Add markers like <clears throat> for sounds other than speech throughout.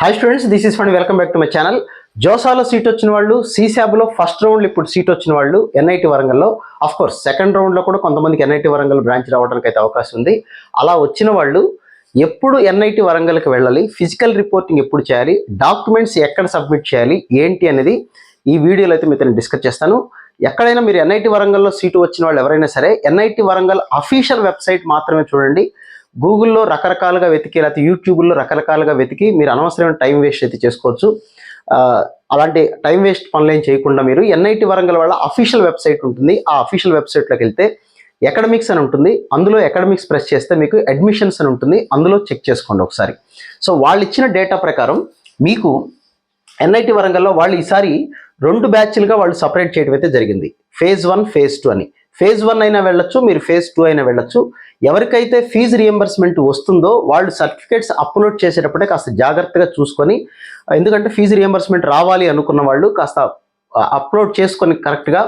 Hi students this is fund welcome back to my channel జోసాలో seat వచ్చిన వాళ్ళు సీశాబ్లో first రౌండ్లో ఇప్పుడు సీట్ వచ్చిన వాళ్ళు ఎన్ఐటి వరంగల్లో. అఫ్ కోర్స్ సెకండ్ రౌండ్లో కూడా కొంతమందికి ఎన్ఐటి వరంగల్ బ్రాంచ్ రావడానికి అయితే అవకాశం ఉంది. అలా వచ్చిన వాళ్ళు ఎప్పుడు ఎన్ఐటి వరంగల్కి వెళ్ళాలి ఫిజికల్ రిపోర్టింగ్ ఎప్పుడు చేయాలి డాక్యుమెంట్స్ ఎక్కడ సబ్మిట్ చేయాలి ఏంటి అనేది ఈ వీడియోలో అయితే మీతో డిస్కస్ చేస్తాను. ఎక్కడైనా మీరు ఎన్ఐటి వరంగల్లో సీటు వచ్చిన వాళ్ళు ఎవరైనా సరే ఎన్ఐటి వరంగల్ అఫీషియల్ వెబ్సైట్ మాత్రమే చూడండి. గూగుల్లో రకరకాలుగా వెతికి లేకపోతే యూట్యూబ్లో రకరకాలుగా వెతికి మీరు అనవసరమైన టైం వేస్ట్ అయితే చేసుకోవచ్చు. అలాంటి టైం వేస్ట్ పనులు ఏం చేయకుండా మీరు ఎన్ఐటి వరంగల్ వాళ్ళ అఫీషియల్ వెబ్సైట్ ఉంటుంది. ఆ అఫీషియల్ వెబ్సైట్లోకి వెళ్తే ఎకడమిక్స్ అని ఉంటుంది. అందులో ఎకడమిక్స్ ప్రెస్ చేస్తే మీకు అడ్మిషన్స్ అని ఉంటుంది. అందులో చెక్ చేసుకోండి ఒకసారి. సో వాళ్ళు ఇచ్చిన డేటా ప్రకారం మీకు ఎన్ఐటి వరంగల్లో వాళ్ళు ఈసారి రెండు బ్యాచ్లుగా వాళ్ళు సపరేట్ చేయడం అయితే జరిగింది. ఫేజ్ వన్ ఫేజ్ టూ అని. ఫేజ్ వన్ అయినా వెళ్ళొచ్చు మీరు ఫేజ్ టూ అయినా వెళ్ళొచ్చు. ఎవరికైతే ఫీజు రియంబర్స్మెంట్ వస్తుందో వాళ్ళు సర్టిఫికేట్స్ అప్లోడ్ చేసేటప్పుడే కాస్త జాగ్రత్తగా చూసుకొని ఎందుకంటే ఫీజు రియంబర్స్మెంట్ రావాలి అనుకున్న వాళ్ళు కాస్త అప్లోడ్ చేసుకొని కరెక్ట్గా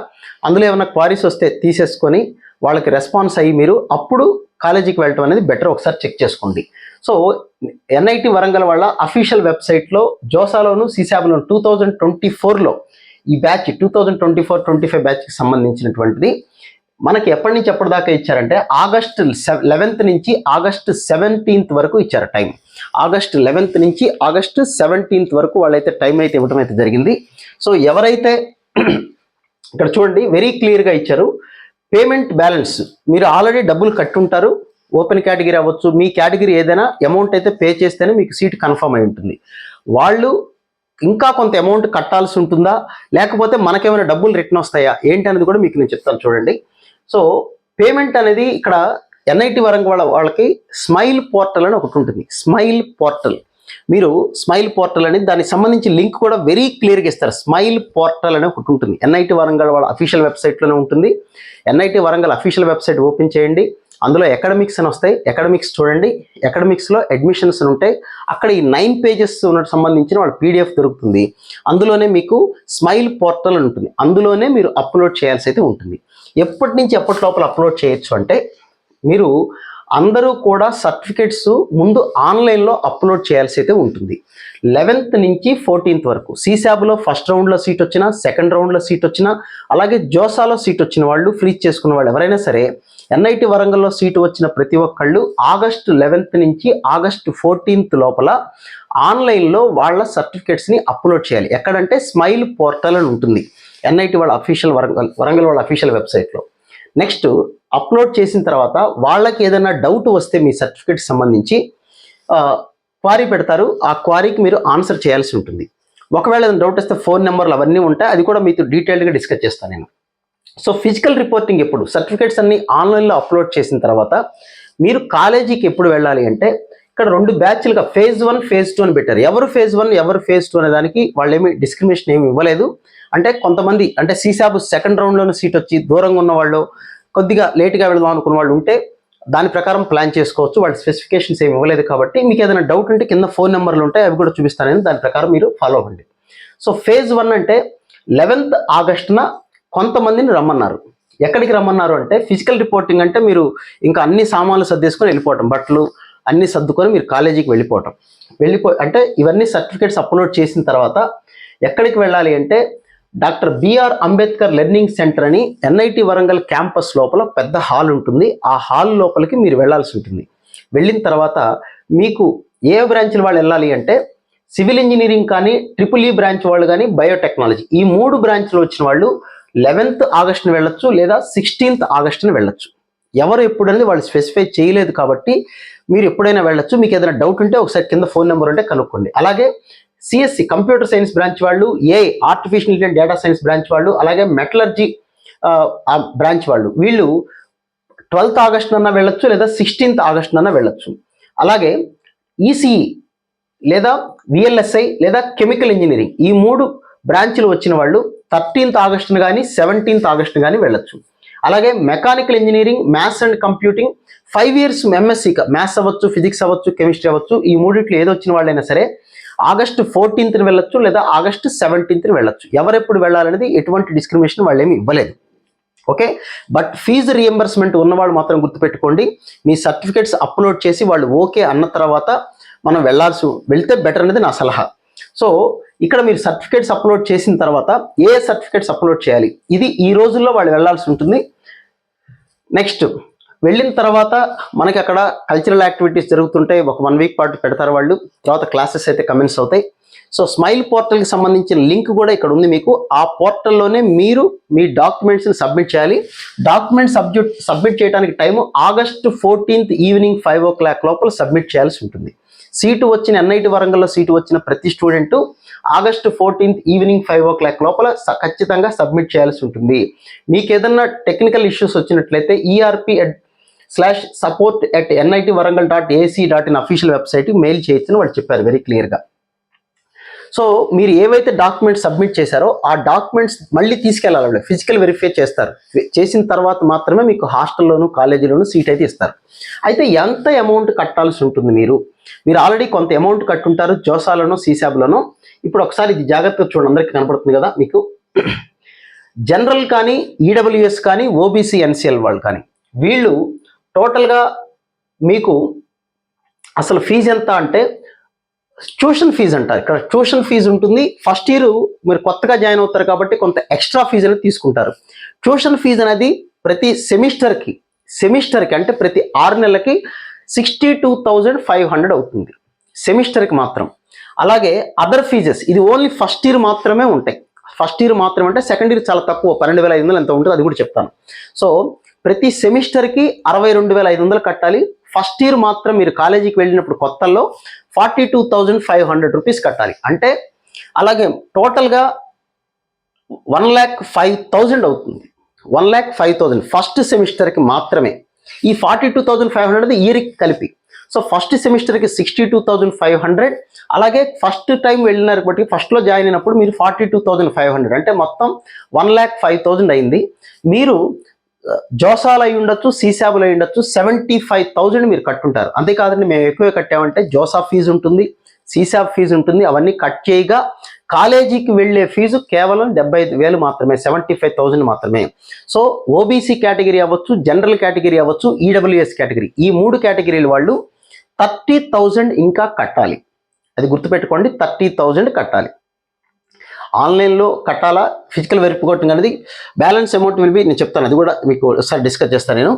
అందులో ఏమైనా క్వారీస్ వస్తే తీసేసుకొని వాళ్ళకి రెస్పాన్స్ అయ్యి మీరు అప్పుడు కాలేజీకి వెళ్ళటం అనేది బెటర్ ఒకసారి చెక్ చేసుకోండి. సో ఎన్ఐటి వరంగల్ వాళ్ళ అఫీషియల్ వెబ్సైట్లో జోసాలోను సీసాబ్లోను టూ థౌజండ్ ట్వంటీ ఫోర్లో ఈ batch two thousand twenty four twenty five బ్యాచ్కి సంబంధించినటువంటిది. మనకి ఎప్పటి నుంచి ఎప్పటిదాకా ఇచ్చారంటే ఆగస్ట్ లెవెన్త్ నుంచి ఆగస్ట్ సెవెంటీన్త్ వరకు ఇచ్చారు టైం. ఆగస్ట్ లెవెన్త్ నుంచి ఆగస్ట్ సెవెంటీన్త్ వరకు వాళ్ళైతే టైం అయితే ఇవ్వడం అయితే జరిగింది. సో ఎవరైతే <clears throat> ఇక్కడ చూడండి వెరీ క్లియర్గా ఇచ్చారు. పేమెంట్ బ్యాలెన్స్ మీరు ఆల్రెడీ డబ్బులు కట్టుంటారు. ఓపెన్ కేటగిరీ అవ్వచ్చు. మీ కేటగిరీ ఏదైనా అమౌంట్ అయితే పే చేస్తేనే మీకు సీట్ కన్ఫర్మ్ అయి ఉంటుంది. వాళ్ళు ఇంకా కొంత అమౌంట్ కట్టాల్సి ఉంటుందా? లేకపోతే మనకేమైనా డబ్బులు రిటర్న్ వస్తాయా? ఏంటి అనేది కూడా మీకు నేను చెప్తాను చూడండి. సో పేమెంట్ అనేది ఇక్కడ ఎన్ఐటి వరంగల్ వాళ్ళ వాళ్ళకి స్మైల్ పోర్టల్ అని ఒకటి ఉంటుంది. Smile portal. మీరు స్మైల్ పోర్టల్ అనేది దానికి సంబంధించి లింక్ కూడా వెరీ క్లియర్గా ఇస్తారు. స్మైల్ పోర్టల్ అని ఒకటి ఉంటుంది. ఎన్ఐటి వరంగల్ వాళ్ళ అఫీషియల్ వెబ్సైట్లోనే ఉంటుంది. NIT Warangal official website open చేయండి. అందులో ఎకడమిక్స్ అని వస్తాయి. ఎకడమిక్స్ చూడండి. ఎకడమిక్స్లో అడ్మిషన్స్ అని ఉంటాయి అక్కడ ఈ నైన్ పేజెస్ ఉన్నట్టు సంబంధించిన వాళ్ళ పీడిఎఫ్ దొరుకుతుంది. అందులోనే మీకు స్మైల్ పోర్టల్ ఉంటుంది. అందులోనే మీరు అప్లోడ్ చేయాల్సి అయితే ఉంటుంది. ఎప్పటి నుంచి ఎప్పటి లోపల అప్లోడ్ చేయొచ్చు అంటే మీరు అందరూ కూడా సర్టిఫికేట్స్ ముందు ఆన్లైన్లో అప్లోడ్ చేయాల్సి అయితే ఉంటుంది. లెవెన్త్ నుంచి ఫోర్టీన్త్ వరకు. సీసాబ్లో ఫస్ట్ రౌండ్లో సీట్ వచ్చినా సెకండ్ రౌండ్లో సీట్ వచ్చినా అలాగే జోసాలో సీట్ వచ్చిన వాళ్ళు ఫ్రీజ్ చేసుకున్న వాళ్ళు ఎవరైనా సరే ఎన్ఐటి వరంగల్లో సీటు వచ్చిన ప్రతి ఒక్కళ్ళు ఆగస్టు లెవెన్త్ నుంచి ఆగస్టు ఫోర్టీన్త్ లోపల ఆన్లైన్లో వాళ్ళ సర్టిఫికేట్స్ని అప్లోడ్ చేయాలి. ఎక్కడంటే స్మైల్ పోర్టల్ అని ఉంటుంది. ఎన్ఐటి వాళ్ళ అఫీషియల్ వరంగల్ వరంగల్ వాళ్ళ అఫీషియల్ వెబ్సైట్లో. నెక్స్ట్ అప్లోడ్ చేసిన తర్వాత వాళ్ళకి ఏదైనా డౌట్ వస్తే మీ సర్టిఫికేట్ సంబంధించి క్వారీ పెడతారు. ఆ క్వారీకి మీరు ఆన్సర్ చేయాల్సి ఉంటుంది. ఒకవేళ ఏదైనా డౌట్ వస్తే ఫోన్ నెంబర్లు అవన్నీ ఉంటాయి అది కూడా మీతో డీటెయిల్డ్గా డిస్కస్ చేస్తాను నేను. సో ఫిజికల్ రిపోర్టింగ్ ఎప్పుడు? సర్టిఫికేట్స్ అన్ని ఆన్లైన్లో అప్లోడ్ చేసిన తర్వాత మీరు కాలేజీకి ఎప్పుడు వెళ్ళాలి అంటే ఇక్కడ రెండు బ్యాచ్లుగా ఫేజ్ వన్ ఫేజ్ టూ అని పెట్టారు. ఎవరు ఫేజ్ వన్ ఎవరు ఫేజ్ టూ అనే దానికి వాళ్ళు ఏమి డిస్క్రిమినేషన్ ఏమి ఇవ్వలేదు. అంటే కొంతమంది అంటే సీసాబు సెకండ్ రౌండ్లోనే సీట్ వచ్చి దూరంగా ఉన్న వాళ్ళు కొద్దిగా లేట్గా వెళదాం అనుకున్న వాళ్ళు ఉంటే దాని ప్రకారం ప్లాన్ చేసుకోవచ్చు. వాళ్ళ స్పెసిఫికేషన్స్ ఏమి ఇవ్వలేదు కాబట్టి మీకు ఏదైనా డౌట్ ఉంటే కింద ఫోన్ నెంబర్లు ఉంటాయి అవి కూడా చూపిస్తానని దాని ప్రకారం మీరు ఫాలో అవ్వండి. సో ఫేజ్ వన్ అంటే లెవెన్త్ ఆగస్టున కొంతమందిని రమ్మన్నారు. ఎక్కడికి రమ్మన్నారు అంటే ఫిజికల్ రిపోర్టింగ్ అంటే మీరు ఇంకా అన్ని సామాన్లు సర్దేసుకొని వెళ్ళిపోవటం బట్టలు అన్ని సర్దుకొని మీరు కాలేజీకి వెళ్ళిపోవటం. వెళ్ళిపో అంటే ఇవన్నీ సర్టిఫికేట్స్ అప్లోడ్ చేసిన తర్వాత ఎక్కడికి వెళ్ళాలి అంటే doctor BR Ambedkar learning centre అని ఎన్ఐటి వరంగల్ క్యాంపస్ లోపల పెద్ద హాల్ ఉంటుంది. ఆ హాల్ లోపలికి మీరు వెళ్ళాల్సి ఉంటుంది. వెళ్ళిన తర్వాత మీకు ఏ బ్రాంచ్ల వాళ్ళు వెళ్ళాలి అంటే సివిల్ ఇంజనీరింగ్ కానీ ట్రిపుల్ ఈ బ్రాంచ్ వాళ్ళు కానీ బయోటెక్నాలజీ. ఈ మూడు బ్రాంచ్లు వచ్చిన వాళ్ళు లెవెన్త్ ఆగస్టుని వెళ్ళొచ్చు లేదా సిక్స్టీన్త్ ఆగస్టుని వెళ్ళొచ్చు. ఎవరు ఎప్పుడనేది వాళ్ళు స్పెసిఫై చేయలేదు కాబట్టి మీరు ఎప్పుడైనా వెళ్ళొచ్చు. మీకు ఏదైనా డౌట్ ఉంటే ఒకసారి కింద ఫోన్ నెంబర్ ఉంటే కనుక్కోండి. అలాగే సిఎస్సి కంప్యూటర్ సైన్స్ బ్రాంచ్ వాళ్ళు ఏ artificial intelligent data science branch వాళ్ళు అలాగే మెటలర్జీ బ్రాంచ్ వాళ్ళు. వీళ్ళు ట్వెల్త్ ఆగస్ట్ అన్న వెళ్ళొచ్చు లేదా సిక్స్టీన్త్ ఆగస్ట్ అన్న వెళ్ళొచ్చు. అలాగే ఈసీఈ లేదా విఎల్ఎస్ఐ లేదా కెమికల్ ఇంజనీరింగ్ ఈ మూడు బ్రాంచ్లు వచ్చిన వాళ్ళు థర్టీన్త్ ఆగస్టును కానీ సెవెంటీన్త్ ఆగస్టును కానీ వెళ్ళొచ్చు. అలాగే mechanical engineering maths and computing five years MSc maths అవ్వచ్చు ఫిజిక్స్ అవ్వచ్చు కెమిస్ట్రీ అవ్వచ్చు ఈ మూడిట్లో ఏదో వచ్చిన వాళ్ళైనా సరే ఆగస్టు ఫోర్టీన్త్ని వెళ్ళొచ్చు లేదా ఆగస్టు సెవెంటీన్త్ని వెళ్ళొచ్చు. ఎవరెప్పుడు వెళ్ళాలనేది ఎటువంటి డిస్క్రిమినేషన్ వాళ్ళు ఏమి ఇవ్వలేదు. ఓకే? బట్ ఫీజు రియంబర్స్మెంట్ ఉన్నవాళ్ళు మాత్రం గుర్తుపెట్టుకోండి. మీ సర్టిఫికేట్స్ అప్లోడ్ చేసి వాళ్ళు ఓకే అన్న తర్వాత మనం వెళ్ళాల్సి వెళ్తే బెటర్ అనేది నా సలహా. సో ఇక్కడ మీరు సర్టిఫికేట్స్ అప్లోడ్ చేసిన తర్వాత ఏ సర్టిఫికేట్స్ అప్లోడ్ చేయాలి? ఇది ఈ రోజుల్లో వాళ్ళు వెళ్ళాల్సి ఉంటుంది. నెక్స్ట్ వెళ్ళిన తర్వాత మనకి అక్కడ కల్చరల్ యాక్టివిటీస్ జరుగుతుంటాయి ఒక వన్ వీక్ పాటు పెడతారు వాళ్ళు. తర్వాత క్లాసెస్ అయితే కమెంట్స్ అవుతాయి. సో స్మైల్ పోర్టల్కి సంబంధించిన లింక్ కూడా ఇక్కడ ఉంది మీకు. ఆ పోర్టల్లోనే మీరు మీ డాక్యుమెంట్స్ని సబ్మిట్ చేయాలి. డాక్యుమెంట్ సబ్జెక్ట్ సబ్మిట్ చేయడానికి time August fourteenth evening five o'clock లోపల సబ్మిట్ చేయాల్సి ఉంటుంది. సీటు వచ్చిన ఎన్ఐటి వరంగల్లో సీటు వచ్చిన ప్రతి student August fourteenth evening five o'clock లోపల స- ఖచ్చితంగా సబ్మిట్ చేయాల్సి ఉంటుంది. మీకు ఏదన్నా టెక్నికల్ ఇష్యూస్ వచ్చినట్లయితే ERP slash support at NIT Warangal dot AC dot in official వెబ్సైట్కి మెయిల్ చేయొచ్చని వాళ్ళు చెప్పారు వెరీ క్లియర్గా సో మీరు ఏవైతే డాక్యుమెంట్స్ సబ్మిట్ చేశారో ఆ డాక్యుమెంట్స్ మళ్ళీ తీసుకెళ్ళాలి వాళ్ళు. ఫిజికల్ వెరిఫై చేస్తారు. చేసిన తర్వాత మాత్రమే మీకు హాస్టల్లోను కాలేజీలోను సీట్ అయితే ఇస్తారు. అయితే ఎంత అమౌంట్ కట్టాల్సి ఉంటుంది మీరు? మీరు ఆల్రెడీ కొంత అమౌంట్ కట్టుంటారు. జోసాలోను సీసాబ్లోను. ఇప్పుడు ఒకసారి ఇది జాగ్రత్తగా చూడండి. అందరికీ కనపడుతుంది కదా మీకు? జనరల్ కానీ ఈడబ్ల్యూఎస్ కానీ ఓబీసీ ఎన్సిఎల్ వాళ్ళు కానీ వీళ్ళు టోటల్గా మీకు అసలు ఫీజు ఎంత అంటే ట్యూషన్ ఫీజు అంటారు ఇక్కడ ట్యూషన్ ఫీజు ఉంటుంది. ఫస్ట్ ఇయర్ మీరు కొత్తగా జాయిన్ అవుతారు కాబట్టి కొంత ఎక్స్ట్రా ఫీజు అనేది తీసుకుంటారు. ట్యూషన్ ఫీజు అనేది ప్రతి సెమిస్టర్కి సెమిస్టర్కి అంటే ప్రతి ఆరు నెలలకి sixty two thousand five hundred అవుతుంది. సెమిస్టర్కి మాత్రం. అలాగే అదర్ ఫీజెస్ ఇది ఓన్లీ ఫస్ట్ ఇయర్ మాత్రమే ఉంటాయి. ఫస్ట్ ఇయర్ మాత్రమే అంటే సెకండ్ ఇయర్ చాలా తక్కువ. పన్నెండు వేల ఐదు వందలు ఎంత ఉంటుంది అది కూడా చెప్తాను. సో ప్రతి సెమిస్టర్కి అరవై రెండు వేల ఐదు వందలు కట్టాలి. ఫస్ట్ ఇయర్ మాత్రం మీరు కాలేజీకి వెళ్ళినప్పుడు కొత్తల్లో forty two thousand five hundred rupees కట్టాలి. అంటే అలాగే టోటల్గా వన్ ల్యాక్ ఫైవ్ థౌజండ్ అవుతుంది. One lakh five thousand. First సెమిస్టర్కి మాత్రమే. ఈ forty two thousand five hundred ఇయర్కి కలిపి. So first సెమిస్టర్కి sixty two thousand five hundred. అలాగే ఫస్ట్ టైం వెళ్ళినారు బట్టి ఫస్ట్లో జాయిన్ అయినప్పుడు మీరు forty two thousand five hundred. అంటే మొత్తం వన్ ల్యాక్ ఫైవ్ థౌజండ్ అయింది. మీరు జోసాలు అయి ఉండొచ్చు సీసాబులు అయి ఉండొచ్చు సెవెంటీ ఫైవ్ థౌజండ్ మీరు కట్టుంటారు. అంతేకాదండి మేము ఎక్కువే కట్టామంటే జోసా ఫీజు ఉంటుంది సీసాబ్ ఫీజు ఉంటుంది అవన్నీ కట్ చేయగా కాలేజీకి వెళ్ళే ఫీజు కేవలం డెబ్బై ఐదు వేలు మాత్రమే సెవెంటీ ఫైవ్ థౌజండ్ మాత్రమే. సో ఓబీసీ కేటగిరీ అవ్వచ్చు జనరల్ కేటగిరీ అవ్వచ్చు ఈడబ్ల్యూఎస్ కేటగిరీ. ఈ మూడు కేటగిరీల వాళ్ళు థర్టీ థౌజండ్ ఇంకా కట్టాలి. అది గుర్తుపెట్టుకోండి థర్టీ థౌజండ్ కట్టాలి. ఆన్లైన్లో కట్టాలా? ఫిజికల్ వెరిఫికేషన్ అనేది బ్యాలెన్స్ అమౌంట్ విల్ బి నేను చెప్తాను అది కూడా మీకు ఒకసారి డిస్కస్ చేస్తాను నేను.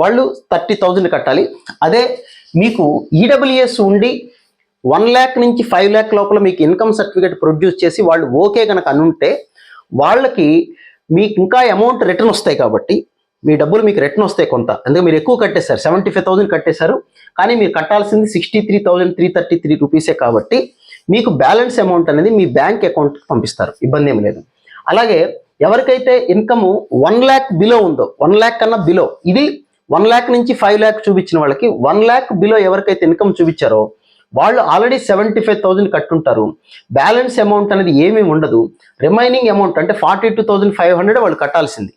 వాళ్ళు థర్టీ థౌజండ్ కట్టాలి. అదే మీకు ఈడబ్ల్యూఎస్ ఉండి వన్ ల్యాక్ నుంచి ఫైవ్ ల్యాక్ లోపల మీకు ఇన్కమ్ సర్టిఫికేట్ ప్రొడ్యూస్ చేసి వాళ్ళు ఓకే కనుక అనుంటే వాళ్ళకి మీకు ఇంకా అమౌంట్ రిటర్న్ వస్తాయి కాబట్టి మీ డబ్బులు మీకు రిటర్న్ వస్తాయి కొంత. అందుకే మీరు ఎక్కువ కట్టేశారు సెవెంటీ ఫైవ్ థౌసండ్ కట్టేశారు. కానీ మీరు కట్టాల్సింది sixty three thousand three thirty three రూపీసే కాబట్టి మీకు బ్యాలెన్స్ అమౌంట్ అనేది మీ బ్యాంక్ అకౌంట్కి పంపిస్తారు. ఇబ్బంది ఏం లేదు. అలాగే ఎవరికైతే ఇన్కమ్ వన్ ల్యాక్ బిలో ఉందో వన్ ల్యాక్ కన్నా బిలో ఇది వన్ ల్యాక్ నుంచి ఫైవ్ ల్యాక్ చూపించిన వాళ్ళకి వన్ ల్యాక్ బిలో ఎవరికైతే ఇన్కమ్ చూపించారో వాళ్ళు ఆల్రెడీ సెవెంటీ ఫైవ్ థౌసండ్ కట్టుంటారు. బ్యాలెన్స్ అమౌంట్ అనేది ఏమీ ఉండదు. రిమైనింగ్ అమౌంట్ అంటే forty two thousand five hundred వాళ్ళు కట్టాల్సింది.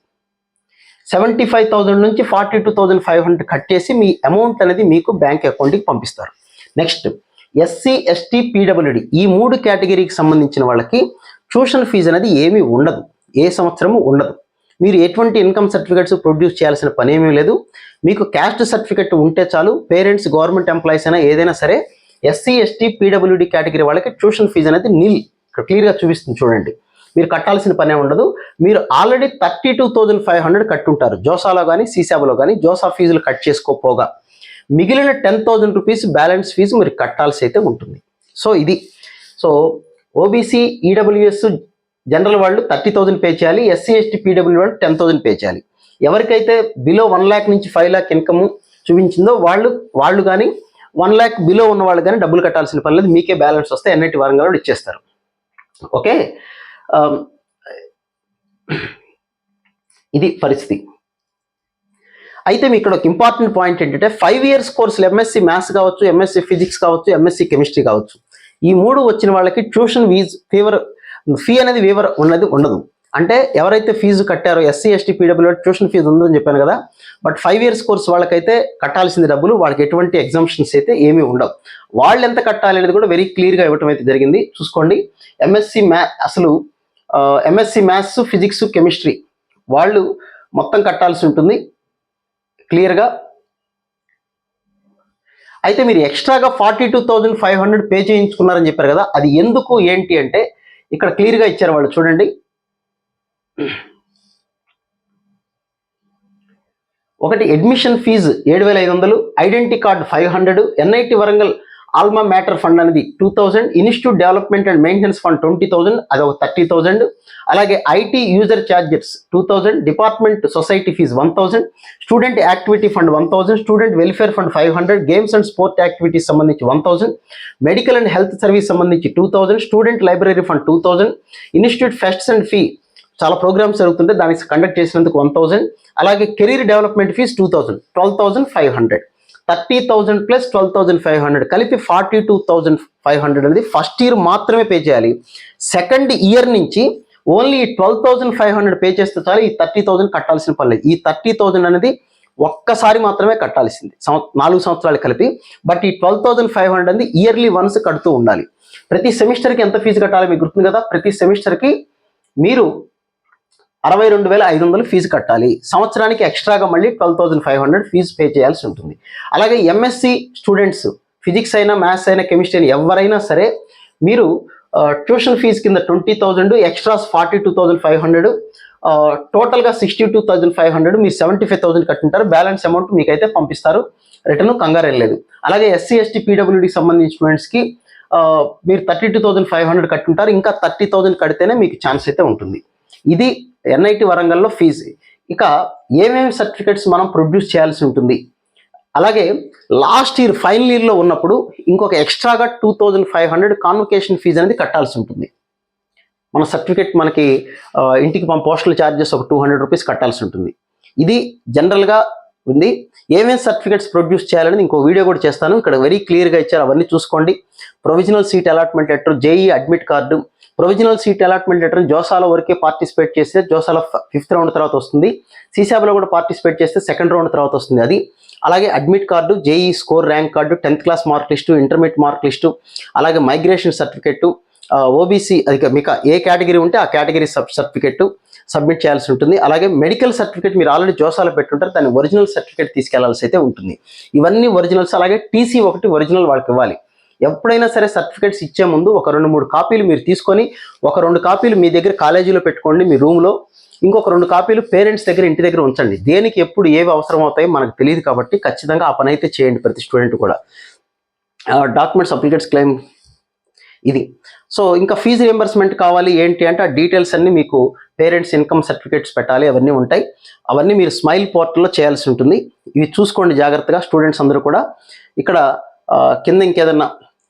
సెవెంటీ ఫైవ్ థౌసండ్ నుంచి forty two thousand five hundred కట్టేసి మీ అమౌంట్ అనేది మీకు బ్యాంక్ అకౌంట్కి పంపిస్తారు. నెక్స్ట్ ఎస్సీ ఎస్టీ పీడబ్ల్యూడి ఈ మూడు కేటగిరీకి సంబంధించిన వాళ్ళకి ట్యూషన్ ఫీజు అనేది ఏమీ ఉండదు. ఏ సంవత్సరము ఉండదు. మీరు ఎటువంటి ఇన్కమ్ సర్టిఫికేట్స్ ప్రొడ్యూస్ చేయాల్సిన పని ఏమీ లేదు. మీకు క్యాస్ట్ సర్టిఫికేట్ ఉంటే చాలు పేరెంట్స్ గవర్నమెంట్ ఎంప్లాయీస్ అయినా ఏదైనా సరే ఎస్సీ ఎస్టీ పీడబ్ల్యూడి కేటగిరీ వాళ్ళకి ట్యూషన్ ఫీజు అనేది నిల్. ఇక్కడ క్లియర్గా చూపిస్తుంది చూడండి. మీరు కట్టాల్సిన పనే ఉండదు. మీరు already thirty two thousand five hundred కట్టుంటారు. జోసాలో కానీ సీసాబులో కానీ జోసా ఫీజులు కట్ చేసుకోపోగా మిగిలిన ten thousand rupees balance fee మీరు కట్టాల్సి అయితే ఉంటుంది. సో ఇది. సో ఓబీసీ ఈడబ్ల్యూఎస్ జనరల్ వాళ్ళు థర్టీ థౌజండ్ పే చేయాలి ఎస్సీ ఎస్టీ పీడబ్ల్యూ వాళ్ళు టెన్ థౌజండ్ పే చేయాలి. ఎవరికైతే బిలో వన్ ల్యాక్ నుంచి ఫైవ్ ల్యాక్ ఇన్కమ్ చూపించిందో వాళ్ళు వాళ్ళు కానీ వన్ ల్యాక్ బిలో ఉన్న వాళ్ళు కానీ డబ్బులు కట్టాల్సిన పని లేదు. మీకే బ్యాలెన్స్ వస్తే ఎన్ఐటి వారంగా కూడా ఇచ్చేస్తారు. ఓకే? ఇది పరిస్థితి. అయితే మీకు ఇక్కడ ఒక ఇంపార్టెంట్ పాయింట్ ఏంటంటే ఫైవ్ ఇయర్స్ కోర్సులు ఎంఎస్సి మ్యాథ్స్ కావచ్చు ఎంఎస్సి ఫిజిక్స్ కావచ్చు ఎంఎస్సి కెమిస్ట్రీ కావచ్చు. ఈ మూడు వచ్చిన వాళ్ళకి ట్యూషన్ ఫీజ్ ఫీవర్ ఫీ అనేది ఫీవర్ ఉన్నది ఉండదు. అంటే ఎవరైతే fee కట్టారో SC ST PW tuition fee ఉందని చెప్పాను కదా బట్ ఫైవ్ ఇయర్స్ కోర్స్ వాళ్ళకైతే కట్టాల్సింది డబ్బులు వాళ్ళకి ఎటువంటి ఎగ్జామ్షన్స్ అయితే ఏమీ ఉండవు. వాళ్ళు ఎంత కట్టాలి అనేది కూడా వెరీ క్లియర్గా ఇవ్వటం అయితే జరిగింది. చూసుకోండి ఎంఎస్సి మ్యా అసలు ఎంఎస్సి మ్యాథ్స్ ఫిజిక్స్ కెమిస్ట్రీ వాళ్ళు మొత్తం కట్టాల్సి ఉంటుంది. క్లియర్గా అయితే మీరు ఎక్స్ట్రాగా forty two thousand five hundred pay చేయించుకున్నారని చెప్పారు కదా అది ఎందుకు ఏంటి అంటే ఇక్కడ క్లియర్గా ఇచ్చారు వాళ్ళు చూడండి. ఒకటి అడ్మిషన్ ఫీజు ఏడు వేల ఐదు వందలు identity card five hundred NIT Warangal alma mater fund అనేది two thousand institute development and maintenance fund twenty thousand అది ఒక థర్టీ థౌసండ్. అలాగే IT user charges two thousand department society fee one thousand student activity fund one thousand student welfare fund five hundred games and sport activities సంబంధించి one thousand medical and health service సంబంధించి two thousand student library fund two thousand institute fests and fee చాలా programmes జరుగుతుంటే దానికి conduct చేసినందుకు one thousand అలాగే career development fee two thousand twelve thousand five hundred. Thirty thousand plus twelve thousand five hundred కలిపి forty two thousand five hundred అనేది first year మాత్రమే pay చేయాలి. Second year నుంచి only twelve thousand five hundred pay చేస్తే చాలు ఈ thirty thousand కట్టాల్సిన పర్లేదు ఈ థర్టీ థౌజండ్ అనేది ఒక్కసారి మాత్రమే కట్టాల్సింది. నాలుగు సంవత్సరాలు కలిపి. బట్ ఈ ట్వెల్వ్ థౌజండ్ ఫైవ్ హండ్రెడ్ అనేది ఇయర్లీ వన్స్ కడుతూ ఉండాలి. ప్రతి సెమిస్టర్కి ఎంత ఫీజు కట్టాలి మీకు గుర్తుంది కదా? ప్రతి సెమిస్టర్కి మీరు అరవై రెండు వేల ఐదు వందలు ఫీజు కట్టాలి. సంవత్సరానికి ఎక్స్ట్రాగా మళ్ళీ twelve thousand five hundred fee pay చేయాల్సి ఉంటుంది. అలాగే ఎంఎస్సి స్టూడెంట్స్ ఫిజిక్స్ అయినా మ్యాథ్స్ అయినా కెమిస్ట్రీ అయినా ఎవరైనా సరే మీరు ట్యూషన్ ఫీజు కింద twenty thousand extras forty two thousand five hundred టోటల్గా sixty two thousand five hundred మీరు సెవెంటీ ఫైవ్ థౌసండ్ కట్టుంటారు. బ్యాలెన్స్ అమౌంట్ మీకైతే పంపిస్తారు. రిటర్న్ కంగారు వెళ్ళలేదు అలాగే ఎస్సీ ఎస్టీ పీడబ్ల్యూడికి సంబంధించిన స్టూడెంట్స్కి మీరు thirty two thousand five hundred కట్టుంటారు. ఇంకా థర్టీ థౌసండ్ కడితేనే మీకు ఛాన్స్ అయితే ఉంటుంది. ఇది ఎన్ఐటి వరంగల్లో ఫీజు. ఇక ఏమేమి సర్టిఫికెట్స్ మనం ప్రొడ్యూస్ చేయాల్సి ఉంటుంది? అలాగే లాస్ట్ ఇయర్ ఫైనల్ ఇయర్లో ఉన్నప్పుడు ఇంకొక ఎక్స్ట్రాగా two thousand five hundred convocation fee అనేది కట్టాల్సి ఉంటుంది. మన సర్టిఫికెట్ మనకి ఇంటికి మన పోస్టల్ ఛార్జెస్ ఒక టూ హండ్రెడ్ రూపీస్ కట్టాల్సి ఉంటుంది. ఇది జనరల్గా ఉంది. ఏమేమి సర్టిఫికేట్స్ ప్రొడ్యూస్ చేయాలని ఇంకో వీడియో కూడా చేస్తాను. ఇక్కడ వెరీ క్లియర్గా ఇచ్చారు. అవన్నీ చూసుకోండి. Provisional seat allotment letter JEE admit card provisional seat allotment letter జోసాలో వరకే పార్టిసిపేట్ చేస్తే జోసాలో ఫిఫ్త్ రౌండ్ తర్వాత వస్తుంది. సీసాబ్లో కూడా పార్టిసిపేట్ చేస్తే సెకండ్ రౌండ్ తర్వాత వస్తుంది అది. అలాగే admit card JEE score rank card tenth class mark list intermediate mark list అలాగే మైగ్రేషన్ సర్టిఫికెట్ ఓబీసీ అది మీకు ఏ కేటగిరీ ఉంటే ఆ కేటగిరీ సబ్ సర్టిఫికెట్ సబ్మిట్ చేయాల్సి ఉంటుంది. అలాగే మెడికల్ సర్టిఫికేట్ మీరు ఆల్రెడీ జోసాలో పెట్టుంటారు. దాని ఒరిజినల్ సర్టిఫికేట్ తీసుకెళ్ళాల్సి అయితే ఉంటుంది. ఇవన్నీ ఒరిజినల్స్ అలాగే టీసీ ఒకటి ఒరిజినల్ వాళ్ళకి ఇవ్వాలి. ఎప్పుడైనా సరే సర్టిఫికేట్స్ ఇచ్చే ముందు ఒక రెండు మూడు కాపీలు మీరు తీసుకొని ఒక రెండు కాపీలు మీ దగ్గర కాలేజీలో పెట్టుకోండి మీ రూమ్లో. ఇంకొక రెండు కాపీలు పేరెంట్స్ దగ్గర ఇంటి దగ్గర ఉంచండి. దేనికి ఎప్పుడు ఏవి అవసరం అవుతాయో మనకు తెలియదు కాబట్టి ఖచ్చితంగా ఆ పని అయితే చేయండి ప్రతి స్టూడెంట్ కూడా. డాక్యుమెంట్స్ అప్లికేట్స్ క్లెయిమ్ ఇది. సో ఇంకా ఫీజు రియంబర్స్మెంట్ కావాలి ఏంటి అంటే ఆ డీటెయిల్స్ అన్ని మీకు పేరెంట్స్ ఇన్కమ్ సర్టిఫికేట్స్ పెట్టాలి అవన్నీ ఉంటాయి. అవన్నీ మీరు స్మైల్ పోర్టల్లో చేయాల్సి ఉంటుంది. ఇవి చూసుకోండి జాగ్రత్తగా స్టూడెంట్స్ అందరూ కూడా. ఇక్కడ కింద ఇంకేదన్నా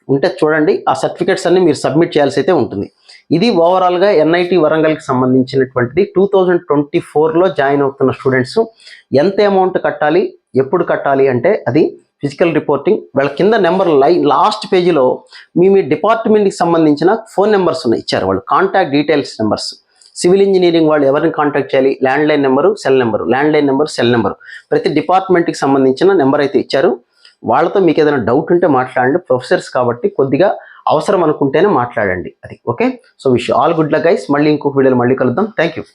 ఉంటే చూడండి. ఆ సర్టిఫికేట్స్ అన్ని మీరు సబ్మిట్ చేయాల్సి అయితే ఉంటుంది. ఇది ఓవరాల్గా ఎన్ఐటి వరంగల్కి సంబంధించినటువంటిది. టూ థౌజండ్ ట్వంటీ ఫోర్లో జాయిన్ అవుతున్న స్టూడెంట్స్ ఎంత అమౌంట్ కట్టాలి ఎప్పుడు కట్టాలి అంటే అది ఫిజికల్ రిపోర్టింగ్ వాళ్ళ కింద నెంబర్ లై లాస్ట్ పేజీలో మీ మీ డిపార్ట్మెంట్కి సంబంధించిన ఫోన్ నెంబర్స్ ఉన్నాయి ఇచ్చారు. వాళ్ళు contact details numbers. Civil engineering వాళ్ళు ఎవరిని కాంటాక్ట్ చేయాలి? Landline number cell number. Landline number cell number. ప్రతి డిపార్ట్మెంట్కి సంబంధించిన నెంబర్ అయితే ఇచ్చారు. వాళ్ళతో మీకు ఏదైనా డౌట్ ఉంటే మాట్లాడండి. ప్రొఫెసర్స్ కాబట్టి కొద్దిగా అవసరం అనుకుంటేనే మాట్లాడండి. అది okay? So wish all good luck guys. మళ్ళీ ఇంకొక వీడియోలో మళ్ళీ కలుద్దాం. Thank you.